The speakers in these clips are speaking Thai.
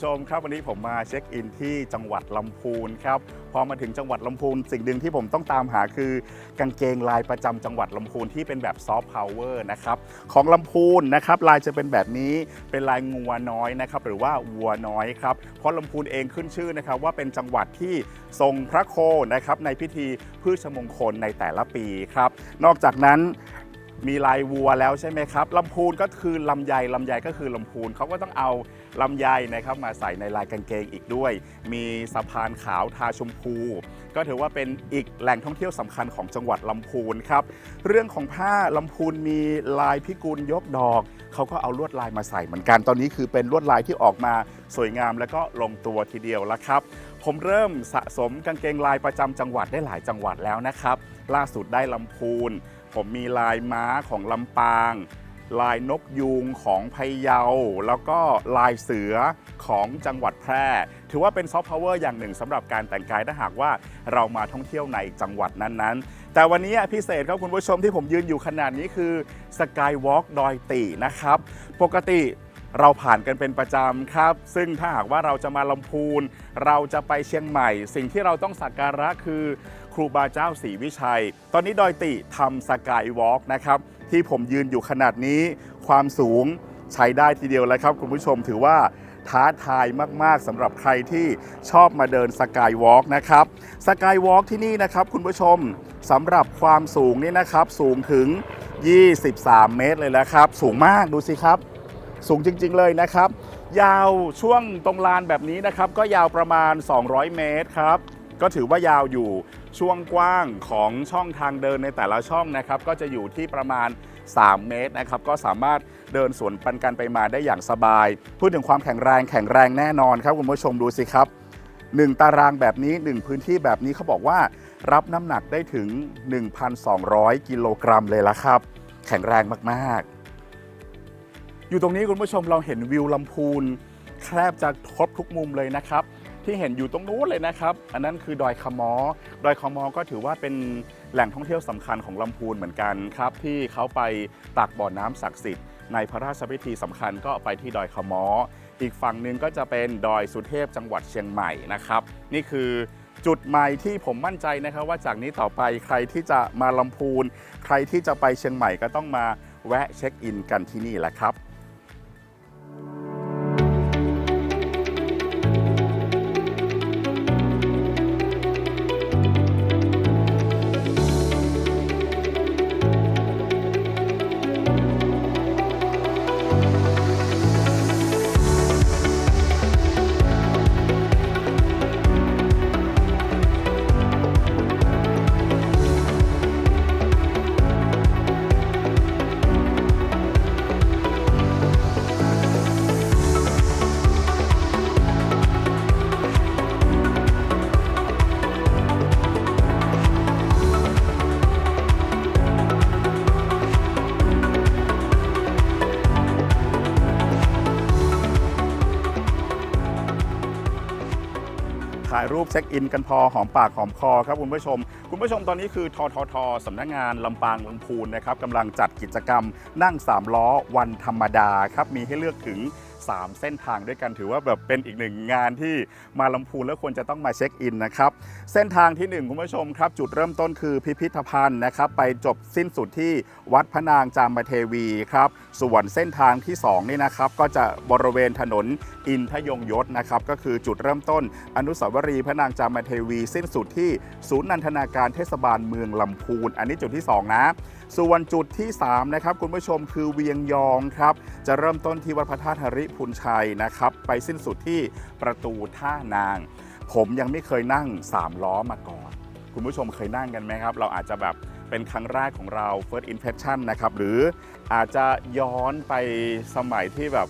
ผู้ชมครับวันนี้ผมมาเช็คอินที่จังหวัดลำพูนครับพอมาถึงจังหวัดลำพูนสิ่งหนึ่งที่ผมต้องตามหาคือกางเกงลายประจำจังหวัดลำพูนที่เป็นแบบซอฟต์พาวเวอร์นะครับของลำพูนนะครับลายจะเป็นแบบนี้เป็นลายงัวน้อยนะครับหรือว่าวัวน้อยครับเพราะลำพูนเองขึ้นชื่อนะครับว่าเป็นจังหวัดที่ทรงพระโคนะครับในพิธีพืชมงคลในแต่ละปีครับนอกจากนั้น มีลายวัวแล้วใช่ไหมครับลำพูนก็คือลำไยลำไยก็คือลำพูนเขาก็ต้องเอาลำไยนะครับมาใส่ในลายกางเกงอีกด้วย มีสะพานขาวทาชมพู ก็ถือว่าเป็นอีกแหล่งท่องเที่ยวสำคัญของจังหวัดลำพูนครับเรื่องของผ้าลำพูนมีลายพิกุลยกดอกเขาก็เอาลวดลายมาใส่เหมือนกัน ตอนนี้คือเป็นลวดลายที่ออกมาสวยงามและก็ลงตัวทีเดียวแล้วครับผมเริ่มสะสมกางเกงลายประจำจังหวัดได้หลายจังหวัดแล้วนะครับ ล่าสุดได้ลำพูน ผมมีลายม้าของลำปาง ลายนกยูงของพะเยา แล้วก็ลายเสือของจังหวัดแพร่ ถือว่าเป็นซอฟต์พาวเวอร์อย่างหนึ่งสำหรับการแต่งกายถ้าหากว่าเรามาท่องเที่ยวในจังหวัดนั้นๆ แต่วันนี้พิเศษครับคุณผู้ชมที่ผมยืนอยู่ขนาดนี้คือสกายวอล์กดอยตินะครับ ปกติเราผ่านกันเป็นประจำครับ ซึ่งถ้าหากว่าเราจะมาลำพูน เราจะไปเชียงใหม่ สิ่งที่เราต้องสักการะคือ รูบาเจ้าศรีวิชัย ตอนนี้ดอยติทำสกายวอล์กนะครับ ที่ผมยืนอยู่ขนาดนี้ ความสูงใช้ได้ทีเดียวเลยครับ คุณผู้ชมถือว่าท้าทายมาก ๆสำหรับใครที่ชอบมาเดินสกายวอล์กนะครับสกายวอล์กที่นี่นะครับ คุณผู้ชมสำหรับความสูงนี่นะครับ สูงถึง 23 เมตรเลยแล้วครับ สูงมากดูสิครับ สูงจริง ๆ เลยนะครับ ยาวช่วงตรงลานแบบนี้นะครับ ก็ยาวประมาณ 200 เมตรครับ ก็ถือว่ายาวอยู่ ช่วงกว้างของช่องทางเดินในแต่ละช่องนะครับ ก็จะอยู่ที่ประมาณ 3 เมตรนะครับ ก็สามารถเดินสวนปันกันไปมาได้อย่างสบาย พูดถึงความแข็งแรงแข็งแรงแน่นอนครับคุณผู้ชมดูสิครับ 1 ตารางแบบนี้ 1 พื้นที่แบบนี้เขาบอกว่า รับน้ำหนักได้ถึง 1,200 กิโลกรัมเลยละครับ แข็งแรงมากๆ อยู่ตรงนี้คุณผู้ชมเราเห็นวิวลำพูนแทบจะครบทุกมุมเลยนะครับ ที่เห็นอยู่ตรงนู้นเลยนะครับ อันนั้นคือดอยคมอ ดอยคมอก็ถือว่าเป็นแหล่งท่องเที่ยวสำคัญของลำพูนเหมือนกันครับ ที่เขาไปตักบ่อน้ำศักดิ์สิทธิ์ในพระราชพิธีสำคัญก็ไปที่ดอยคมอ อีกฝั่งหนึ่งก็จะเป็นดอยสุเทพจังหวัดเชียงใหม่นะครับ นี่คือจุดใหม่ที่ผมมั่นใจนะครับ ว่าจากนี้ต่อไปใครที่จะมาลำพูน ใครที่จะไปเชียงใหม่ก็ต้องมาแวะเช็คอินกันที่นี่แหละครับายรูปเช็คอินกันพอหอมปากหอมคอครับคุณผู้ชม คุณผู้ชมตอนนี้คือทททสำนักงานลำปางลำพูนนะครับกำลังจัดกิจกรรมนั่ง 3 ล้อวันธรรมดาครับมีให้เลือกถึง 3 เส้นทางด้วยกันถือว่าแบบเป็นอีกหนึ่งงานที่มาลำพูนแล้วควรจะต้องมาเช็คอินนะครับเส้นทางที่ 1 คุณผู้ชมครับ จุดเริ่มต้นคือพิพิธภัณฑ์นะครับไปจบสิ้นสุดที่วัดพระนางจามเทวีครับส่วนเส้นทางที่2นี่นะครับก็จะบริเวณถนนอินทยงยศนะครับก็คือจุดเริ่มต้น อนุสาวรีย์พระนางจามเทวี สิ้นสุดที่ศูนย์นันทนาการเทศบาลเมืองลำพูน อันนี้จุดที่ 2 นะ ส่วนจุดที่ 3 นะครับ คุณผู้ชมคือเวียงยองครับ จะเริ่มต้นที่วัดพระธาตุหริพุนชัยนะครับ ไปสิ้นสุดที่ประตูท่านาง ผมยังไม่เคยนั่ง 3 ล้อมาก่อน คุณผู้ชมเคยนั่งกันไหมครับ เราอาจจะแบบเป็นครั้งแรกของเรา first impression นะครับ หรืออาจจะย้อนไปสมัยที่แบบ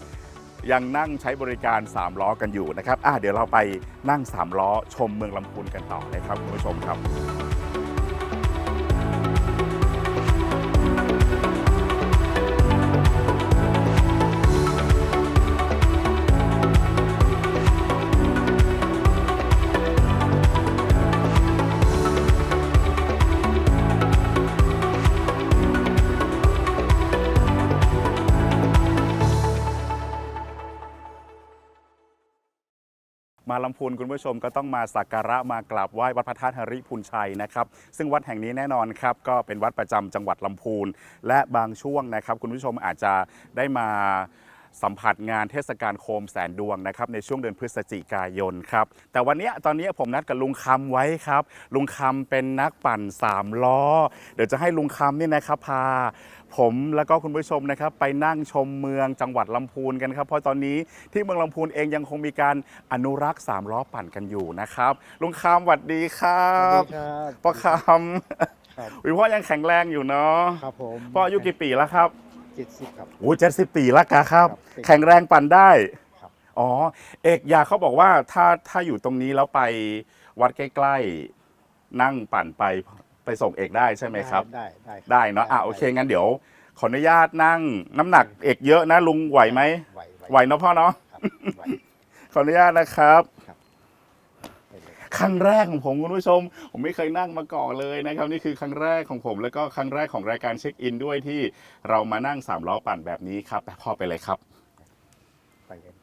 ยังนั่งใช้บริการ 3 ล้อกันอยู่นะครับอะเดี๋ยวเราไปนั่ง 3 ล้อชมเมืองลำพูนกันต่อเลยครับคุณผู้ชมครับ ลำพูนคุณผู้ชมก็ต้องมาสักการะมากราบไหว้วัดพระธาตุหริพุนชัยนะครับ ซึ่งวัดแห่งนี้แน่นอนครับก็เป็นวัดประจำจังหวัดลำพูน และบางช่วงนะครับ คุณผู้ชมอาจจะได้มา สัมผัสงานเทศกาลโคมแสนดวงนะครับในช่วงเดือนพฤศจิกายนครับแต่วันเนี้ยตอนนี้ผมนัดกับลุงคำไว้ครับ ลุงคำเป็นนักปั่นสามล้อ เดี๋ยวจะให้ลุงคำนี่นะครับพา ผมแล้วก็คุณผู้ชมนะครับไปนั่งชมเมืองจังหวัดลำพูนกันครับเพราะตอนนี้ที่เมืองลำพูนเองยังคงมีการอนุรักษ์สามล้อปั่นกันอยู่นะครับลุงคำสวัสดีครัครับบพ่อคครับำวิพ่อยังแข็งแรงอยู่เนาะครับผมพ่ออายุกี่ปีแล้วครับเจ็ดสิบครับ โอ้เจ็ดสิบปีแล้วกะครับ ครับแข็งแรงปั่นได้ครับ อ๋อ เอกยาเขาบอกว่าถ้าถ้าอยู่ตรงนี้แล้วไปวัดใกล้ๆ นั่งปั่นไปไปส่งเอกได้ใช่ไหมครับ ได้ได้ได้เนาะอะโอเคงั้นเดี๋ยว ขออนุญาตนั่งน้ำหนักเอกเยอะนะลุงไหวไหมไหวไหวเนาะพ่อเนาะ ครับไหว ขออนุญาตนะครับได้เลย ครั้งแรกของผมคุณผู้ชม ผมไม่เคยนั่งมาก่อนเลยนะครับนี่คือครั้งแรกของผม แล้วก็ครั้งแรกของรายการเช็คอินด้วยที่เรามานั่งสามล้อปั่นแบบนี้ครับแต่พ่อไปเลยครับไปเลย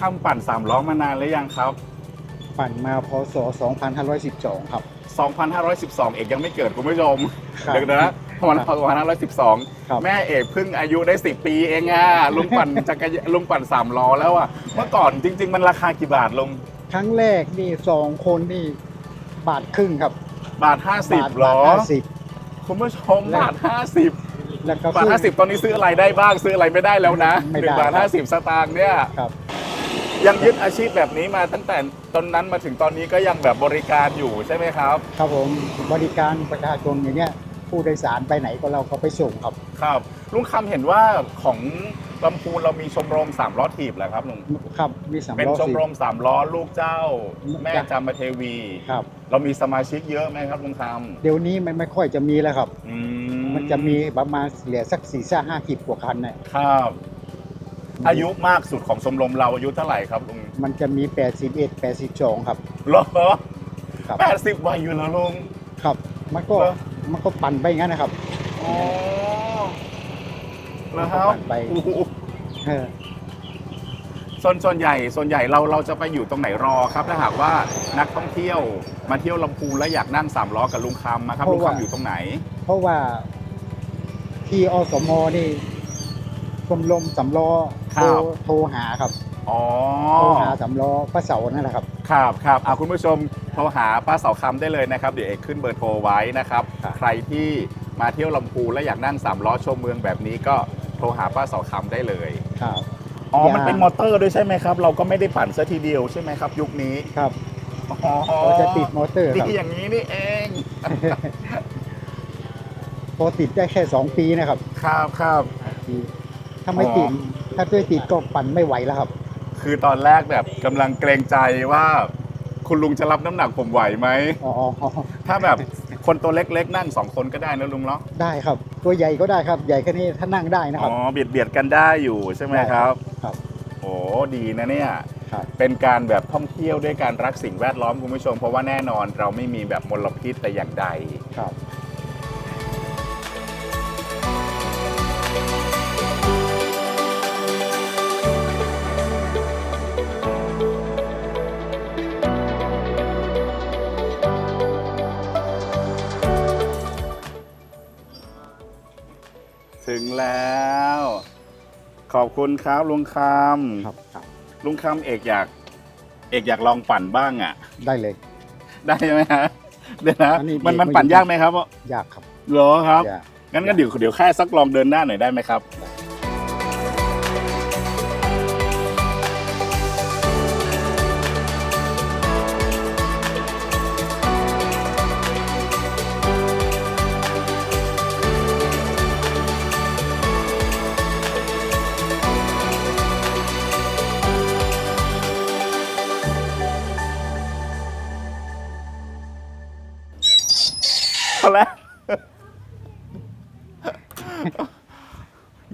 ลูกคำปั่นสามล้อมานานหรือยังครับ ปั่นมาพศ 2512 ครับ 2512 เอกยังไม่เกิดคุณผู้ชมครับเดี๋ยวนะประมาณครับ 2512 แม่เอกเพิ่งอายุได้ 10 ปีเองอะลุงปั่นจักรยานลุงปั่นสามล้อแล้วอะเมื่อก่อนจริง ๆ มันราคากี่บาทลุงครั้งแรกนี่สองคนนี่บาทครึ่งครับบาท บาท50หรอห้าสิบคุณผู้ชมแล้วบาท 50 แล้วก็บาทครึ่ง50 ตอนนี้ซื้ออะไรได้บ้างซื้ออะไรไม่ได้แล้วนะไม่หได้นึ่งบาทครับ 50 สตางค์เนี่ย ครับ ยังยึดอาชีพแบบนี้มาตั้งแต่ตอนนั้นมาถึงตอนนี้ก็ยังแบบบริการอยู่ใช่ไหมครับ ครับผมบริการประชาชนอย่างเงี้ยผู้โดยสารไปไหนก็เราก็ไปส่งครับ ครับ ลุงคำเห็นว่าของลำพูนเรามีชมรมสามล้อถีบเหรอครับลุงครับมีสามเป็นล้อชมสิรมสามล้อลูกเจ้า แม่จ้ะจามเทวี ครับ เรามีสมาชิกเยอะไหมครับลุงคเดี๋ยวนี้มันไม่ค่อยจะมีแล้วครับำอืมันจะมีประมาณเหลือสักสี่ห้าสิบกว่าคันเนี่ยครับ อายุมากสุดของชมรมเราอายุเท่าไหร่ครับลุงมันจะมี 81 82 ครับ เหรอครับ แปดสิบวัยอยู่แล้วลุง ครับ มันก็เหรอ มันก็ปั่นไปงั้นนะครับอ๋อแล้วครับ ปั่นไปโอ้โหเออส่วนส่วนใหญ่ส่วนใหญ่เราเราจะไปอยู่ตรงไหนรอครับ ถ้าหากว่านักท่องเที่ยวมาเที่ยวลำพูนและอยากนั่งสามล้อกับลุงคำมาครับลุงคำอยู่ตรงไหน เพราะว่าที่อสมนี่ ชมรมสำล้อครัโทรบโทรหาครับอ๋อ โทรหาสำล้อพระเสานั่นแหละครับ ครับครับอะคุณผู้ชมโทรหาป้าเสาคำได้เลยนะครับ เดี๋ยวเอกขึ้นเบอร์โทรไว้นะครับ ครับ ใครที่มาเที่ยวลำพูนและอยากนั่งสามล้อชมเมืองแบบนี้ก็โทรหาป้าเสาคำได้เลย ครับ อ๋อ อย่ามั มันเป็นมอเตอร์ด้วยใช่ไหมครับ เราก็ไม่ได้ปั่นซะทีเดียวใช่ไหมครับ ยุคนี้ครับเราจะติดมอเตอร์ครับดีอย่างนี้นี่เอง พอติดได้แค่สองปีนะครับครับครับ ถ้าไม่ติดถ้าด้วยติดก็ปั่นไม่ไหวแล้วครับ คือตอนแรกแบบกำลังเกรงใจว่า คุณลุงจะรับน้ำหนักผมไหวไหม อ๋อถ้าแบบคนตัวเล็กๆ นั่งสองคนก็ได้นะลุงเนาะ ได้ครับ ตัวใหญ่ก็ได้ครับ ใหญ่แค่นี้ถ้านั่งได้นะคอ๋รับอเบียดเบียดกันได้อยู่ใช่ไหมครับ ครับ โอ้ดีนะเนี่ย ครับ เป็นการแบบท่องเที่ยวด้วยการรักสิ่งแวดล้อมคุณผู้ชม เพราะว่าแน่นอนเราไม่มีแบบมลพิษแต่อย่างใด ครับ งแล้ว ขอบคุณครับลุงคครับครับำลุงคำเอกอยาก เอกอยากลองปั่นบ้างอะ ได้เลย ได้ไหมฮะเดี๋ยวนะอันนี้มันมันไม่ ปั่นยากไหมครับ ยากครับ เหรอครับ ยาก งั้นก็เดี๋ยวเดี๋ยวแค่สักลองเดินหน้าหน่อยได้ไหมครับ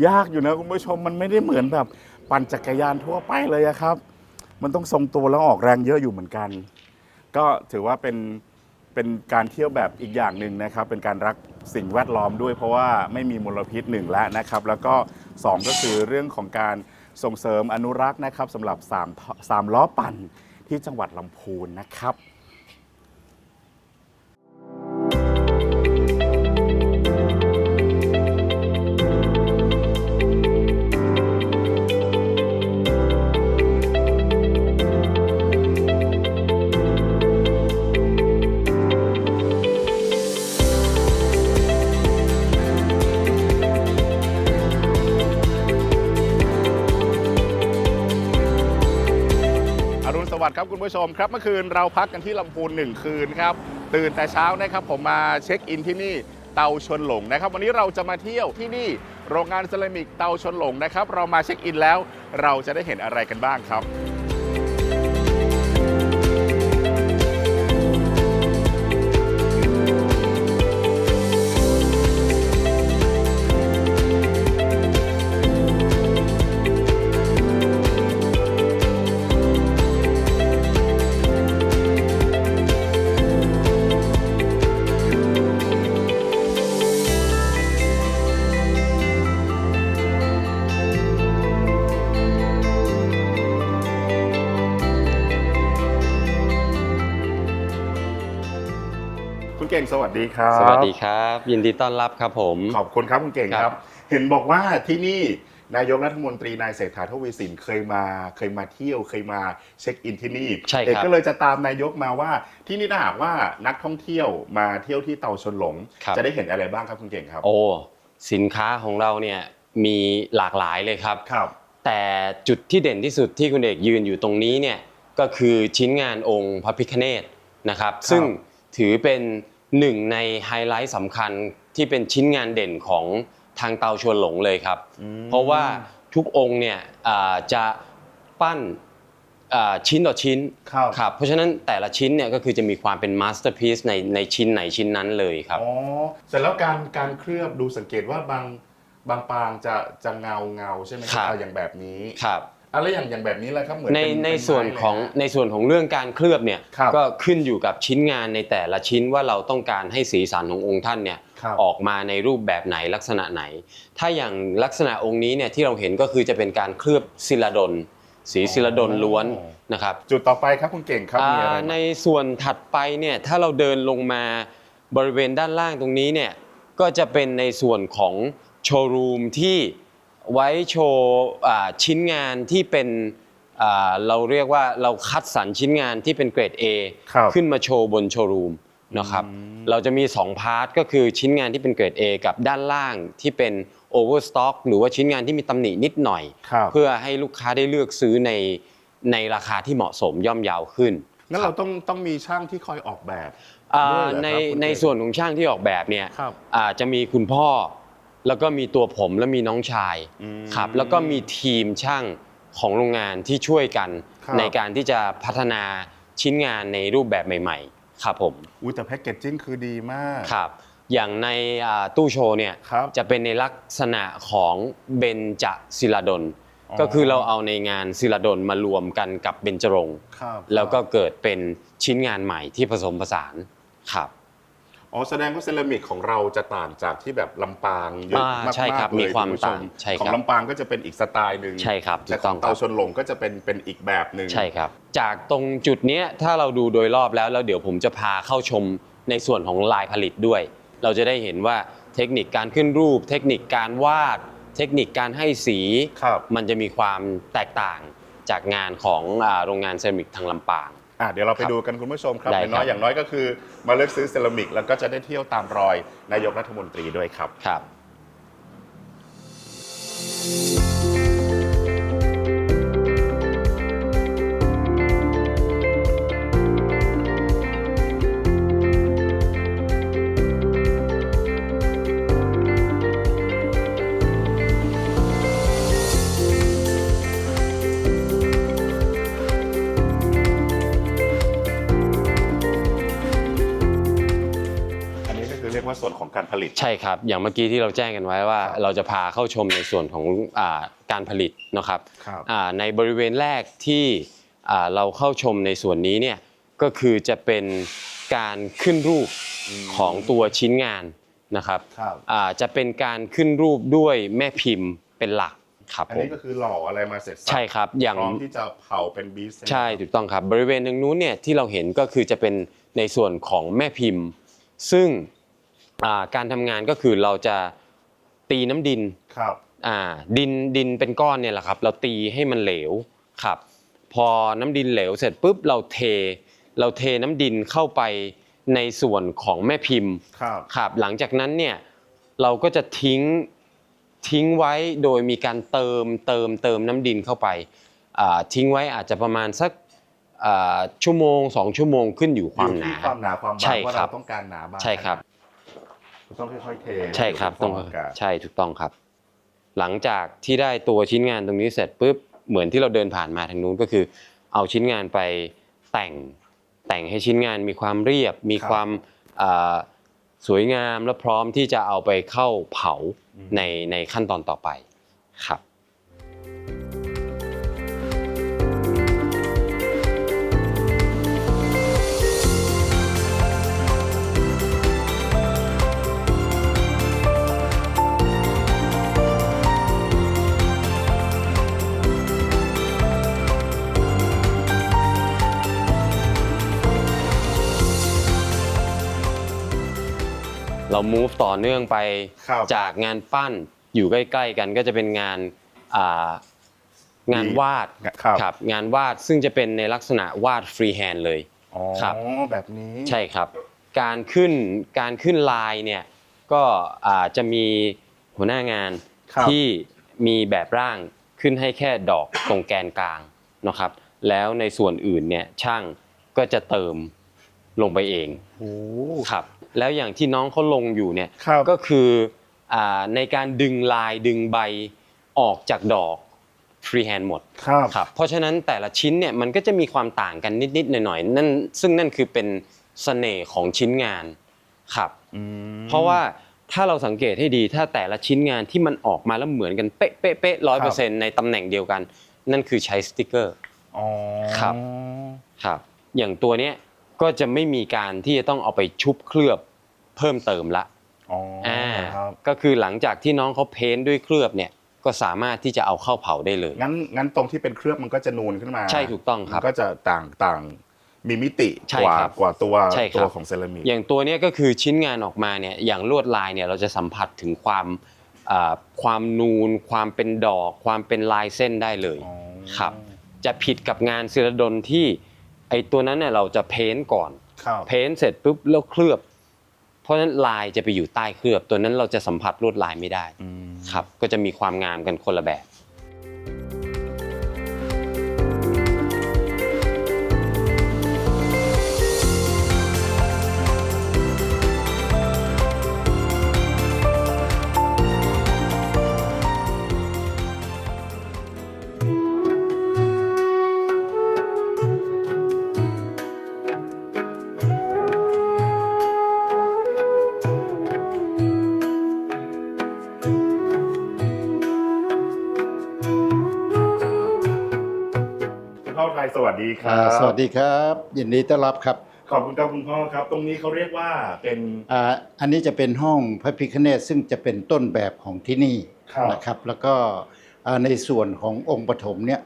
ยากอยู่นะคุณผู้ชมมันไม่ได้เหมือนแบบปั่นจักรยานทั่วไปเลยอะครับ มันต้องทรงตัวแล้วออกแรงเยอะอยู่เหมือนกัน ก็ถือว่าเป็นเป็นการเที่ยวแบบอีกอย่างหนึ่งนะครับ เป็นการรักสิ่งแวดล้อมด้วยเพราะว่าไม่มีมลพิษหนึ่งแล้วนะครับ แล้วก็สองก็คือเรื่องของการส่งเสริมอนุรักษ์นะครับสำหรับสามสามล้อปั่นที่จังหวัดลำพูนนะครับ ผู้ชมครับเมื่อคืนเราพักกันที่ลำพูนหนึ่งคืนครับตื่นแต่เช้านะครับผมมาเช็คอินที่นี่เตาชนหลงนะครับ วันนี้เราจะมาเที่ยวที่นี่โรงงานเซรามิกเตาชนหลงนะครับ เรามาเช็คอินแล้ว เราจะได้เห็นอะไรกันบ้างครับ สวัสดีครับสวัสดีครับ ยินดีต้อนรับครับผม ขอบคุณครับคุณเก่งคครัรับ บ เห็นบอกว่าที่นี่นายกรัฐมนตรีนายเศรษฐาทวีสินเคยมาเคยมาเที่ยวเคยมาเช็คอินที่นี่ใช่เอกครับก็เลยจะตามนายกมาว่า ที่นี่ถ้าหากว่านักท่องเที่ยวมาเที่ยวที่เตาชนหลง ครับ จะได้เห็นอะไรบ้างครับคุณเก่งครับโอ้สินค้าของเราเนี่ยมีหลากหลายเลยครับ ครับ แต่จุดที่เด่นที่สุดที่คุณเอกยืนอยู่ตรงนี้เนี่ยก็คือชิ้นงานองค์พระพิฆเนศนะครับ ซึ่งถือเป็น หนึ่งในไฮไลท์สำคัญที่เป็นชิ้นงานเด่นของทางเตาชวนหลงเลยครับ เพราะว่าทุกองค์เนี่ยอ่าจะปั้นอ่าชิ้นต่อชิ้นครับครับเพราะฉะนั้นแต่ละชิ้นเนี่ยก็คือจะมีความเป็นมาสเตอร์พีซในในชิ้นไหนชิ้นนั้นเลยครับอ๋อเสร็จแล้วการการเคลือบดูสังเกตว่าบางบางปางจะจะเงาเงาใช่ไหมคครัรับบเอาอย่างแบบนี้ครับ อะไรอย่างอย่างแบบนี้แหละครับเหมือนในเป็ในเป็ส่วนไม้เลย ของนะในส่วนของเรื่องการเคลือบเนี่ยครับก็ขึ้นอยู่กับชิ้นงานในแต่ละชิ้นว่าเราต้องการให้สีสันขององค์ท่านเนี่ยครับ ออกมาในรูปแบบไหนลักษณะไหน ถ้าอย่างลักษณะองค์นี้เนี่ยที่เราเห็นก็คือจะเป็นการเคลือบศิลาดลสีศิลาดลล้วนนะครับ จุดต่อไปครับคุณเก่งครับมีอะไรอ่าบ้างในส่วนถัดไปเนี่ยถ้าเราเดินลงมาบริเวณด้านล่างตรงนี้เนี่ยก็จะเป็นในส่วนของโชว์รูมที่ ไว้โชว์อ่าชิ้นงานที่เป็นอ่าเราเรียกว่าเราคัดสรรชิ้นงานที่เป็นเกรด A ครับขึ้นมาโชว์บนโชว์รูมนะครับเราจะมี 2 พาร์ทก็คือชิ้นงานที่เป็นเกรด A กับด้านล่างที่เป็นโอเวอร์สต็อกหรือว่าชิ้นงานที่มีตำหนินิดหน่อยครับเพื่อให้ลูกค้าได้เลือกซื้อในในราคาที่เหมาะสมย่อมเยาวขึ้นงั้นเราต้องต้องมีช่างที่คอยออกแบบอ่าด้วยเหรอในครับคุณในเอกส่วนของช่างที่ออกแบบเนี่ยครับอ่าจะมีคุณพ่อ แล้วก็มีตัวผมและมีน้องชายอืมครับแล้วก็มีทีมช่างของโรงงานที่ช่วยกันครับในการที่จะพัฒนาชิ้นงานในรูปแบบใหม่ๆ ครับผมอุ้ยแต่แพ็กเกจจิ้งคือดีมากครับอย่างในอ่าตู้โชว์เนี่ยครับจะเป็นในลักษณะของเบญจศิลาดลอ๋อก็คือเราเอาในงานศิลาดลมารวมกันกับเบญจรงค์ครับแล้วก็เกิดเป็นชิ้นงานใหม่ที่ผสมผสานครับ อ๋อแสดงว่าเซรามิกของเราจะต่างจากที่แบบลำปางเยอะอ่ามากๆใช่ครับเลยมีความณผู้ชต่างใช่ครับของลำปางก็จะเป็นอีกสไตล์หนึ่งใช่ครับแต่ถูกขต้อองงคเตารับชนหลงก็จะเป็นเป็นอีกแบบหนึ่ง ใช่ครับ จากตรงจุดเนี้ยถ้าเราดูโดยรอบแล้วแล้วเดี๋ยวผมจะพาเข้าชมในส่วนของลายผลิตด้วย เราจะได้เห็นว่าเทคนิคการขึ้นรูป เทคนิคการวาด เทคนิคการให้สี ครับ มันจะมีความแตกต่างจากงานของอ่าโรงงานเซรามิกทางลำปาง อะเดี๋ยวเราไปครับดูกันคุณผู้ชมครับได้อย่างน้อยครับ อย่างน้อยก็คือมาเลือกซื้อเซรามิก แล้วก็จะได้เที่ยวตามรอยนายกรัฐมนตรีด้วยครับ ครับ ต ใช่ครับ อย่างเมื่อกี้ที่เราแจ้งกันไว้ว่าครับเราจะพาเข้าชมในส่วนของอาการผลิตนะครับครับ อ่าในบริเวณแรกที่อ่าเราเข้าชมในส่วนนี้เนี่ยก็คือจะเป็นการขึ้นรูปของตัวชิ้นงานนะครับครับ อ่าจะเป็นการขึ้นรูปด้วยแม่พิมพ์เป็นหลักครับอันผมนี้ก็คือหล่ออะไรมาเสร็จสับใช่ครับอย่าง พร้อมที่จะเผาเป็นบีสใช่ถูกต้องครับบริเวณตรงนู้นเนี่ยที่เราเห็นก็คือจะเป็นในส่วนของแม่พิมพ์ ซึ่งอ่า การทำงานก็คือเราจะตีน้ำดินครับอ่าดินดินเป็นก้อนเนี่ยแหละครับ เราตีให้มันเหลวครับ พอน้ำดินเหลวเสร็จปุ๊บเราเท เราเทน้ำดินเข้าไปในส่วนของแม่พิมพ์ครับครับหลังจากนั้นเนี่ยเราก็จะทิ้งทิ้งไว้โดยมีการเติมเติมเติมน้ำดินเข้าไปอ่าทิ้งไว้อาจจะประมาณสักอ่าชั่วโมงสองชั่วโมงขึ้นอยู่ความอยู่หที่นาความหนาความบาใช่งว่าครัเราบต้องการหนาบางใช่ครับ ต้องค่อยๆเทใช่ครับต้ต้อองงอากาศใช่ถูกต้องครับ หลังจากที่ได้ตัวชิ้นงานตรงนี้เสร็จปุ๊บเหมือนที่เราเดินผ่านมาทางนู้นก็คือ เอาชิ้นงานไปแต่งแต่งให้ชิ้นงานมีความเรียบ มีความอ่าสวยงามและพร้อมที่จะเอาไปเข้าเผาในในขั้นตอนต่อไปครับ เรา move ต่อเนื่องไปครับจากงานปั้นอยู่ใกล้ ๆ กันก็จะเป็นงานอ่างานวาดครับ งานวาดซึ่งจะเป็นในลักษณะวาดฟรีแฮนด์เลย อ๋อครับ แบบนี้ใช่ครับ การขึ้นการขึ้นลายเนี่ยก็อ่าจะมีหัวหน้างานครับที่มีแบบร่างขึ้นให้แค่ดอกตรงแกนกลางนะครับ แล้วในส่วนอื่นเนี่ยช่างก็จะเติมลงไปเองโอ้ ครับ แล้วอย่างที่น้องเขาลงอยู่เนี่ยครับก็คืออ่าในการดึงลายดึงใบออกจากดอกฟรีแฮนด์หมดครับครับเพราะฉะนั้นแต่ละชิ้นเนี่ยมันก็จะมีความต่างกันนิดๆหน่อยๆนั่นซึ่งนั่นคือเป็นเสน่ห์ของชิ้นงานครับอืมเพราะว่าถ้าเราสังเกตให้ดีถ้าแต่ละชิ้นงานที่มันออกมาแล้วเหมือนกันเป๊ะเป๊ะเป๊ะร้อยเปอร์เซ็นต์ในตำแหน่งเดียวกัน นั่นคือใช้สติกเกอร์อ๋อครับครับ อย่างตัวเนี้ย ก็จะไม่มีการที่จะต้องเอาไปชุบเคลือบเพิ่มเติมละอ๋อออ่าครับก็คือหลังจากที่น้องเขาเพ้นท์ด้วยเคลือบเนี่ยก็สามารถที่จะเอาเข้าเผาได้เลย งั้นงั้นตรงที่เป็นเคลือบมันก็จะนูนขึ้นมาใช่ถูกต้องครับ มันก็จะต่างต่างมีมิติใช่กว่าครับกว่าตัวใช่ครับ ตัวของเซรามิก อย่างตัวเนี้ยก็คือชิ้นงานออกมาเนี่ยอย่างลวดลายเนี่ยเราจะสัมผัสถึงความอ่าความนูน ความเป็นดอก ความเป็นลายเส้นได้เลยอ๋อครับ จะผิดกับงานศิลดลที่ ไอตัวนั้นเนี่ยเราจะเพ้นท์ก่อน ครับเพ้นท์เสร็จปุ๊บแล้วเคลือบ เพราะฉะนั้นลายจะไปอยู่ใต้เคลือบ ตัวนั้นเราจะสัมผัสลวดลายไม่ได้ อืม ครับ ก็จะมีความงามกันคนละแบบ อุทัยสวัสดีครัอ่าบสวัสดีครับยินดีต้อนรับครับ ขอบคุณครับคุณพ่อครับ ตรงนี้เขาเรียกว่าเป็นอ่าอันนี้จะเป็นห้องพระพิฆเนศซึ่งจะเป็นต้นแบบของที่นี่ครับนะครับ แล้วก็อ่าในส่วนขององค์ปฐมเนี่ย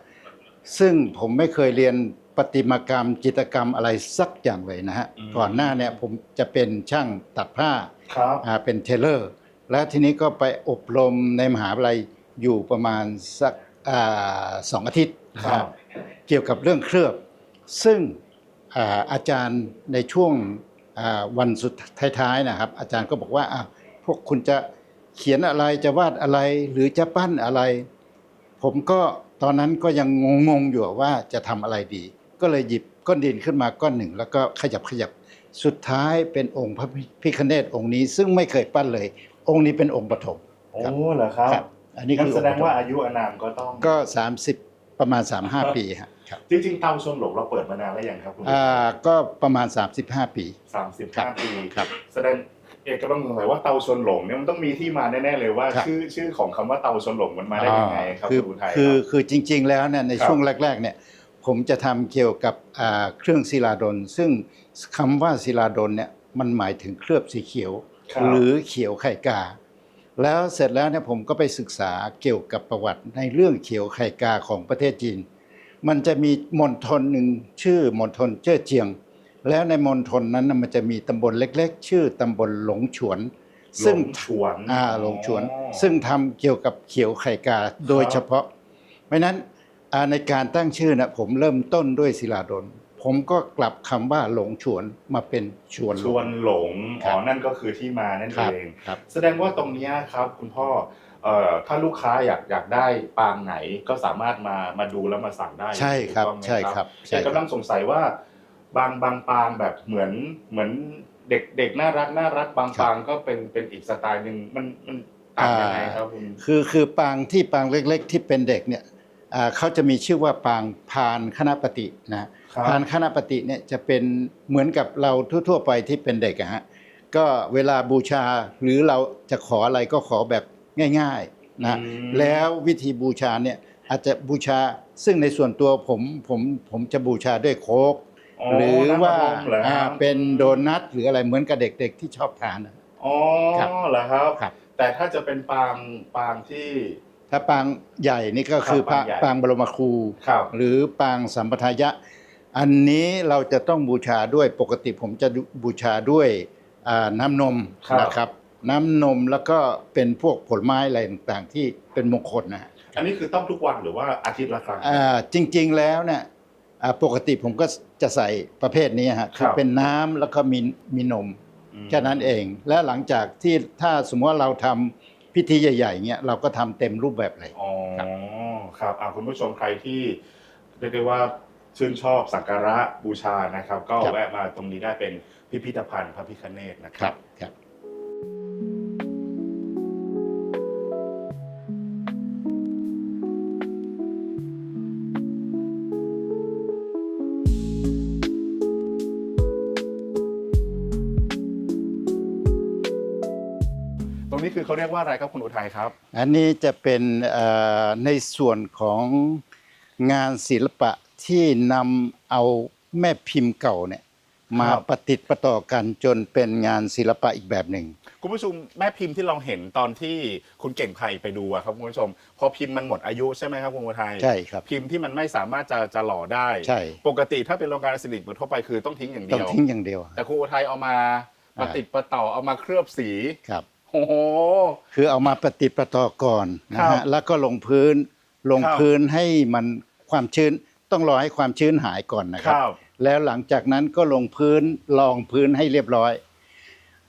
ซึ่งผมไม่เคยเรียนประติมากรรมจิตรกรรมอะไรสักอย่างเลยนะฮะก่อนหน้าเนี่ยผมจะเป็นช่างตัดผ้าครับอ่าเป็นเทเลอร์ แล้วทีนี้ก็ไปอบรมในมหาวิทยาลัยอยู่ประมาณสักอาสองอาทิตย์นะคครัรับบ เกี่ยวกับเรื่องเคลือบ ซึ่งอ่าอาจารย์ในช่วงอ่าวันสุดท้ายๆนะครับ อาจารย์ก็บอกว่าอะพวกคุณจะเขียนอะไรจะวาดอะไรหรือจะปั้นอะไร ผมก็ตอนนั้นก็ยังงงๆอยู่ว่าจะทำอะไรดี ก็เลยหยิบก้อนดินขึ้นมาก้อนหนึ่ง แล้วก็ขยับขยับสุดท้ายเป็นองค์พระพิฆเนศองค์นี้ ซึ่งไม่เคยปั้นเลย องค์นี้เป็นองค์ปฐมโอ้เหรอครับครับอันนี้งั้คืนอแสดงองค์ปฐมว่าอายุอานามก็ต้องก็30 ประมาณ 35 ปีฮะครับจริงๆเตาชนหลงเราเปิดมานานแล้วยังครับคุณอ่าก็ประมาณ 35 ปีสามสิบครัห้าบปีครับแสดงเอกกำลังสงสัยว่าเตาชนหลงเนี่ยมันต้องมีที่มาแน่ๆเลยว่าครับชื่อชื่อของคำว่าเตาชนหลงมันมาได้ยังไงครับคือคุณอุทัยคือรับคือจริง ๆ แล้วเนี่ยในครับช่วงแรก ๆ เนี่ยผมจะทำเกี่ยวกับอ่าเครื่องศิลาดล ซึ่งคำว่าศิลาดลเนี่ยมันหมายถึงเคลือบสีเขียวครับหรือเขียวไข่กา แล้วเสร็จแล้วเนี่ยผมก็ไปศึกษาเกี่ยวกับประวัติในเรื่องเขียวไข่กาของประเทศจีน มันจะมีมณฑลหนึ่งชื่อมณฑลเจ้อเจียง แล้วในมณฑลนั้นน่ะมันจะมีตำบลเล็ก ๆ ชื่อตำบลหลงฉวน ซึ่งหลงฉวนอ่าหลงฉวน อ๋อ ซึ่งทำเกี่ยวกับเขียวไข่กาโดยเฉพาะ เพราะฉะนั้นอ่าในการตั้งชื่อนะผมเริ่มต้นด้วยศิลาดล ผมก็กลับคำว่าหลงฉวนมาเป็นชวนชวนหลงครัอ๋อบนั่นก็คือที่มานั่นครัเอบง ครับ แสดงว่าตรงเนี้ยครับคุณพ่อเอ่อถ้าลูกค้าอยากอยากได้ปางไหนก็สามารถมามาดูแล้วมาสั่งได้ใช่ครับ ถูกต้องไหมใช่ครับใช่แต่ครับกำลังสงสัยว่าบางบางปางแบบเหมือนเหมือนเด็กเด็กน่ารักน่ารักบางปางก็เป็นเป็นอีกสไตล์หนึ่งมันมันต่างยังไงครับคุณคือคือปางที่ปางเล็กๆ ที่เป็นเด็กเนี่ยอ่าเขาจะมีชื่อว่าปางพานคณะปฏินะ ครับ พานคณะปฏิเนี่ยจะเป็นเหมือนกับเราทั่ว ๆ ไปที่เป็นเด็กอะฮะก็เวลาบูชาหรือเราจะขออะไรก็ขอแบบง่ายๆนะอืม แล้ววิธีบูชาเนี่ยอาจจะบูชาซึ่งในส่วนตัวผมผมผมจะบูชาด้วยโค้กหรือว่าน้ำอัดลมเหรออ่าครับเป็นโดนัทหรืออะไรเหมือนกับเด็กๆที่ชอบทานนะอ๋อครับเหรอครับ ครับ แต่ถ้าจะเป็นปางปางที่ ถ้าปางใหญ่นี่ก็คือครัพบระปางใหญ่ ปางบรมครู ครับ หรือปางสัมปทายะ อันนี้เราจะต้องบูชาด้วยปกติผมจะบูชาด้วยอ่าน้ำนมครับนะครับ น้ำนมแล้วก็เป็นพวกผลไม้อะไรต่างๆ ที่เป็นมงคลนะฮะอันนี้คือต้องทุกวันหรือว่าอาทิตย์ละครั้งอ่าจริง ๆแล้วเนี่ยอ่าปกติผมก็จะใส่ประเภทนี้ฮะครับเป็นน้ำแล้วก็มีมีนมอืมแค่นั้นเอง และหลังจากที่ถ้าสมมติว่าเราทำพิธีใหญ่ๆเงี้ยเราก็ทำเต็มรูปแบบเลยอ๋อครับครับอ่าคุณผู้ชมใครที่เรียกได้ว่า ชื่นชอบสักการะบูชานะครับ ก็แวะมาตรงนี้ได้เป็นพิพิธภัณฑ์พระพิคเนตนะคครัรับ บครับตรงนี้คือเขาเรียกว่าอะไรครับคุณอุทัยครับ อันนี้จะเป็นเอ่อในส่วนของงานศิลปะ ที่นำเอาแม่พิมพ์เก่าเนี่ยมาครับ ประติดประต่อกันจนเป็นงานศิลปะอีกแบบหนึ่ง คุณผู้ชมแม่พิมพ์ที่เราเห็นตอนที่คุณเก่งไผ่ไปดูอะครับคุณผู้ชม พอพิมพ์มันหมดอายุใช่ไหมครับคุณอุทัยใช่ครับพิมพ์ที่มันไม่สามารถจะจะหล่อได้ ใช่ ปกติถ้าเป็นโรงงานสิริบุตรทั่วไปคือต้องทิ้งอย่างต้เดีองยว ทิ้งอย่างเดียว แต่คุณอุทัยเอามาประติดประต่อเอามาเคลือบสี ครับ โอ้โห คือเอามาประติดประต่อก่อนนะครัฮะบแล้วก็ลงพื้นลงครับ พื้นให้มันความชื้น ต้องรอให้ความชื้นหายก่อนนะคครับรับ แล้วหลังจากนั้นก็ลงพื้นรองพื้นให้เรียบร้อย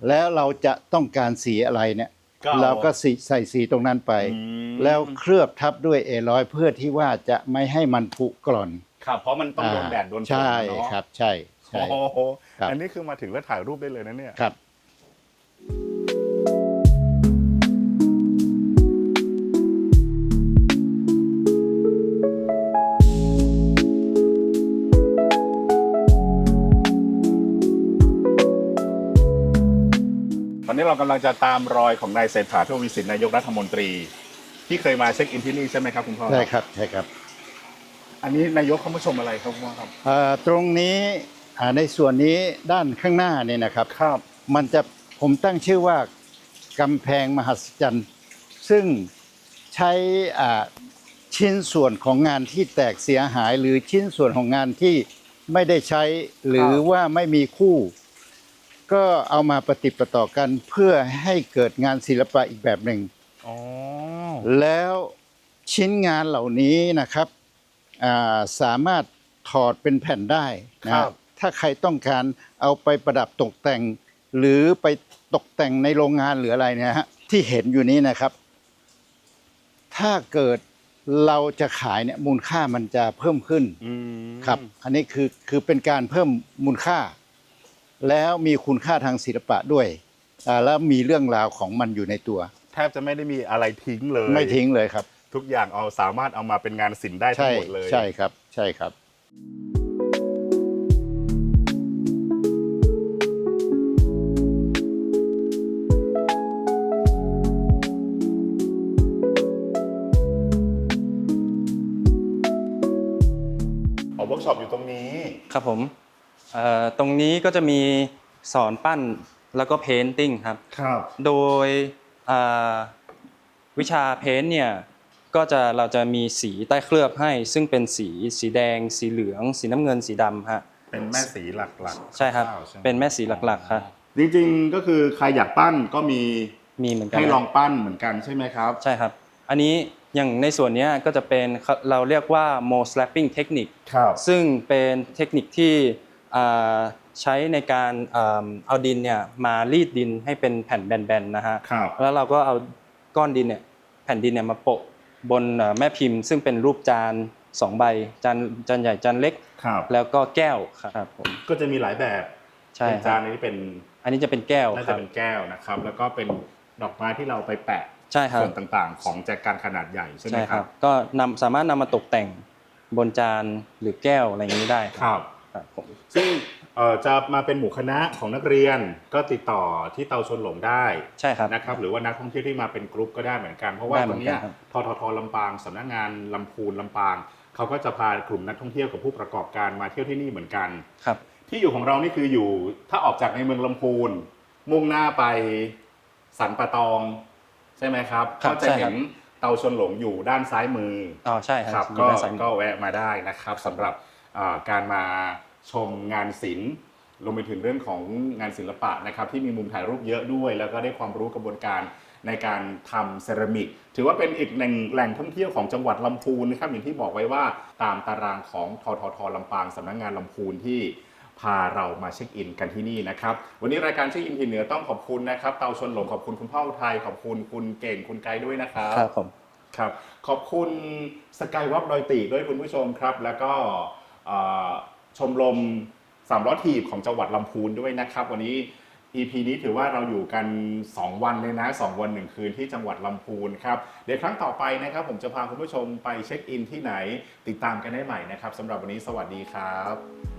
แล้วเราจะต้องการสีอะไรเนี่ยก็เอาเราก็สีใส่สีตรงนั้นไปอืมแล้วเคลือบทับด้วยเอร้อยเพื่อที่ว่าจะไม่ให้มันผุกร่อนครับเพราะมันต้องโดนแดดโดนฝนใช่เนาะครับ ใช่ใช่โอ้โหครับอันนี้คือมาถึงแล้วถ่ายรูปได้เลยนะเนี่ยครับ นนี้เรากำลังจะตามรอยของนายเศรษฐาทวีสินนายกรัฐมนตรี ที่เคยมาเช็คอินที่นี่ใช่ไหมครับคุณพ่อใช่ครับใช่ครับอันนี้นายกเขามาชมอะไรครับว่าครับเอ่อตรงนี้อ่าในส่วนนี้ด้านข้างหน้าเนี่ยนะครับ ครับมันจะผมตั้งชื่อว่ากำแพงมหัศจรรย์ ซึ่งใช้อ่าชิ้นส่วนของงานที่แตกเสียหาย หรือชิ้นส่วนของงานที่ไม่ได้ใช้ หรือว่าไม่มีคู่ ก็เอามาปฏิดประต่อกันเพื่อให้เกิดงานศิลปะอีกแบบหนึ่ง อ๋อ แล้วชิ้นงานเหล่านี้นะครับอ่าสามารถถอดเป็นแผ่นได้นะครับถ้าใครต้องการเอาไปประดับตกแต่ง หรือไปตกแต่งในโรงงานหรืออะไรเนี่ยฮะที่เห็นอยู่นี้นะครับ ถ้าเกิดเราจะขายเนี่ยมูลค่ามันจะเพิ่มขึ้น อืมครับ อันนี้คือคือเป็นการเพิ่มมูลค่า แล้วมีคุณค่าทางศิลปะด้วยอ่าแล้วมีเรื่องราวของมันอยู่ในตัว แทบจะไม่ได้มีอะไรทิ้งเลยไม่ทิ้งเลยครับ ทุกอย่างเอาสามารถเอามาเป็นงานศิลป์ได้ทั้งใช่หมดเลยใช่ครับ ใช่ครับ อ๋อเวิร์กช็อปอยู่ตรงนี้ ครับผมเอ่อ ตรงนี้ก็จะมีสอนปั้นแล้วก็เพนติ้งครับ ครับ โดยเอ่อวิชาเพนเนี่ยก็จะเราจะมีสีใต้เคลือบให้ ซึ่งเป็นสีสีแดง สีเหลือง สีน้ำเงินสีดำฮะเป็นแม่สีหลักๆ ใช่ครับาวๆใช่ไหเป็นแม่สีหลักๆครับจริงๆก็คือใครอยากปั้นก็มีมีเหมือนกันให้นะลองปั้นเหมือนกันใช่ไหมครับ ใช่ครับ อันนี้อย่างในส่วนเนี้ยก็จะเป็นเราเรียกว่า mo slapping technique ครับซึ่งเป็นเทคนิคที่อ่า ใช้ในการอ่าเอาดินเนี่ยมารีดดินให้เป็นแผ่นแบนๆนะฮะครับแล้วเราก็เอาก้อนดินเนี่ยแผ่นดินเนี่ยมาโปะบนเอ่อแม่พิมพ์ ซึ่งเป็นรูปจานสองใบจานจานใหญ่จานเล็กครับแล้วก็แก้วครับผมก็จะมีหลายแบบใช่เป็นคจารันบนี้เป็น อันนี้จะเป็นแก้วน่าคจะรับเป็นแก้วนะครับ แล้วก็เป็นดอกไม้ที่เราไปแปะใช่ครับส่วนต่างๆ ของแจกันขนาดใหญ่ใช่ไหมใช่คครัรับบก็นำสามารถนำมาตกแต่งบนจานหรือแก้วอะไรอย่างนี้ได้ครับ ครับผมซึ่งเอ่อจะมาเป็นหมู่คณะของนักเรียนก็ติดต่อที่เตาชนหลงได้ใช่ครับ นะครับหรือว่านักท่องเที่ยวที่มาเป็นกรุ๊ปก็ได้เหมือนกัน เพราะว่าได้ตเหมืรองนเนี้ยกันครับ ทททลำปางสำนักงานลำพูนลำปางเขาก็จะพากลุ่มนักท่องเที่ยวกับผู้ประกอบการมาเที่ยวที่นี่เหมือนกัน ครับ ที่อยู่ของเรานี่คืออยู่ถ้าออกจากในเมืองลำพูน มุ่งหน้าไปสันปะตอง ใช่ไหมครับครับก็จะใช่คเห็รับนเตาชนหลงอยู่ด้านซ้ายมือ อ๋อใช่คครัรับบก็อยู่ด้านซ้ายมือก็แวะมาได้นะครับสำหรับอ่า การมาชมงานศิลป์รวมไปถึงเรื่องของงานศิลปะนะครับที่มีมุมถ่ายรูปเยอะด้วย แล้วก็ได้ความรู้กระบวนการในการทำเซรามิก ถือว่าเป็นอีกแหล่งแหล่งท่องเที่ยวของจังหวัดลำพูนนะครับอย่างที่บอกไว้ว่าตามตารางของทททลำปางสำนักงานลำพูนที่พาเรามาเช็คอินกันที่นี่นะครับ วันนี้รายการเช็คอินทีเหนือต้องขอบคุณนะครับ เตาชนหลงขอบคุณคุณพ่ออุทัยขอบคุณคุณเก่งคุณไกด์ด้วยนะครับครับผมครับ ขอบคุณสกายวับดอยตีด้วยคุณผู้ชมครับ แล้วก็เอ่อ ชมรมสามล้อถีบของจังหวัดลำพูนด้วยนะครับ วันนี้ EP นี้ถือว่าเราอยู่กัน 2 วันเลยนะ 2 วัน 1 คืนที่จังหวัดลำพูนครับ เดี๋ยวครั้งต่อไปนะครับ ผมจะพาคุณผู้ชมไปเช็คอินที่ไหน ติดตามกันได้ใหม่นะครับสำหรับวันนี้สวัสดีครับ